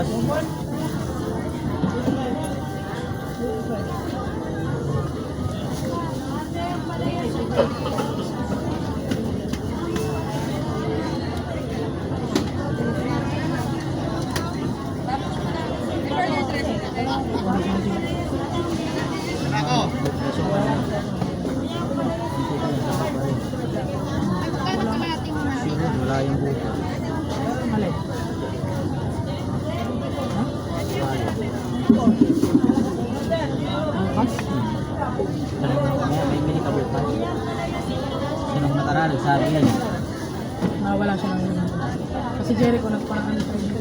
Ano, boss? Sino, Angkas? May, may mini ka buka. Sinong nakaraan, sabi yan. eh. Nawala siya ng Kasi Jericho nagparaan sa inyo.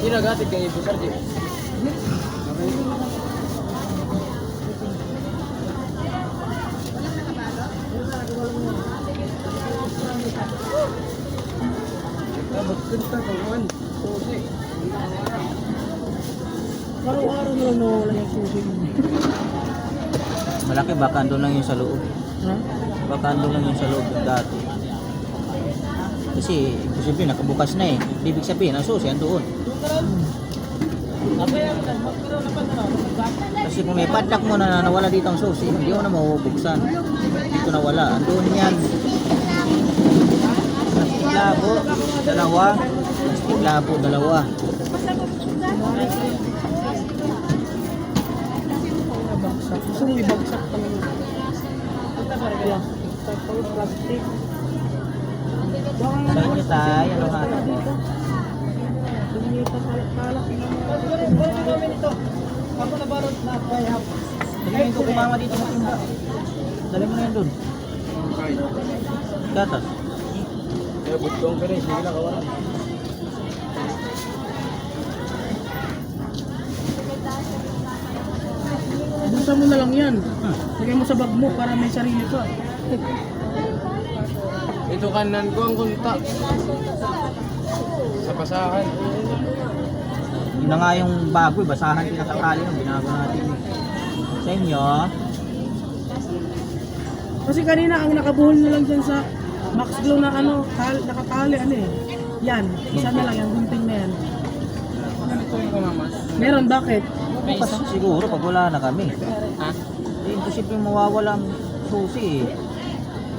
Ginagatid kay Ibu Sardi. Dapat kanta kang one. Susi. Araw-araw na lang nawawala yung susi. Malaki, baka andun lang yung sa loob. Ha? Baka andun lang yung sa loob dati. Kasi, posible, nakabukas na eh. Ibig sabihin, ang susi, andoon. Kasi kung may padlock mo na nawala dito ang susi, hindi mo na mabubuksan. Dito nawala. Andoon yan. Dalawa. Plastic labo, dalawa. Gusto mo ibagsak. Plastic. Tapos plastic. Sa inyo tayo, ano kalak-kalak. Ako na barot na kaya. Tingin ko kumama dito sa tinda. Dali mo na yan dun. Gatas. Eh, butong ka rin. Sige na kawalan. Busa mo na lang yan. Lagay mo sa bag mo para may sarili ka. Ito kanan ko ang kunta. Sa pasahan. Yun na nga yung bago, eh, basahan pinakakali nung binago natin. eh. Sa inyo, Kasi kanina ang nakabuhol na lang dyan sa Max Glow na ano, tal, nakatali ano eh. Yan, isa na lang yung gunting na yan. Meron, bakit? siguro pag wala na kami. Ha? Hindi imposible mawawala ang susi eh.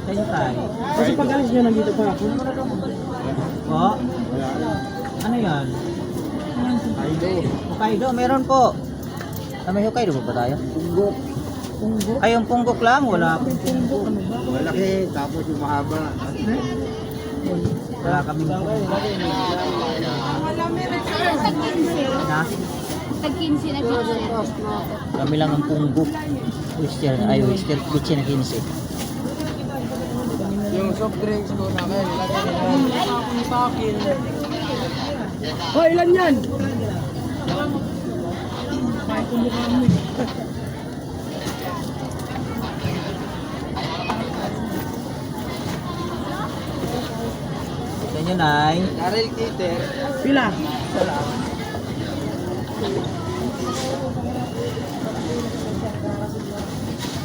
Sa inyo tayo. Kasi pag alis nyo nandito pa ako. Po? Ano yan? Aido. Hokkaido, meron po. Ah, may Hokkaido pa ba tayo? Punggok. Punggo. Ay, yung punggok lang, wala. Punggo, ano ba? Malaki, tapos yung mahaba. Wala kami punggok. Na? Tag 15 na picture. Kami lang ang punggok. Oyster, ay oyster, bitchin na 15. Yung soft drinks ko na kayo, lagay nila. Pakin. Oh, ilan yan? Kahit kung mukha mo eh. Sa inyo, Nay. Daryl Kiter. Pila?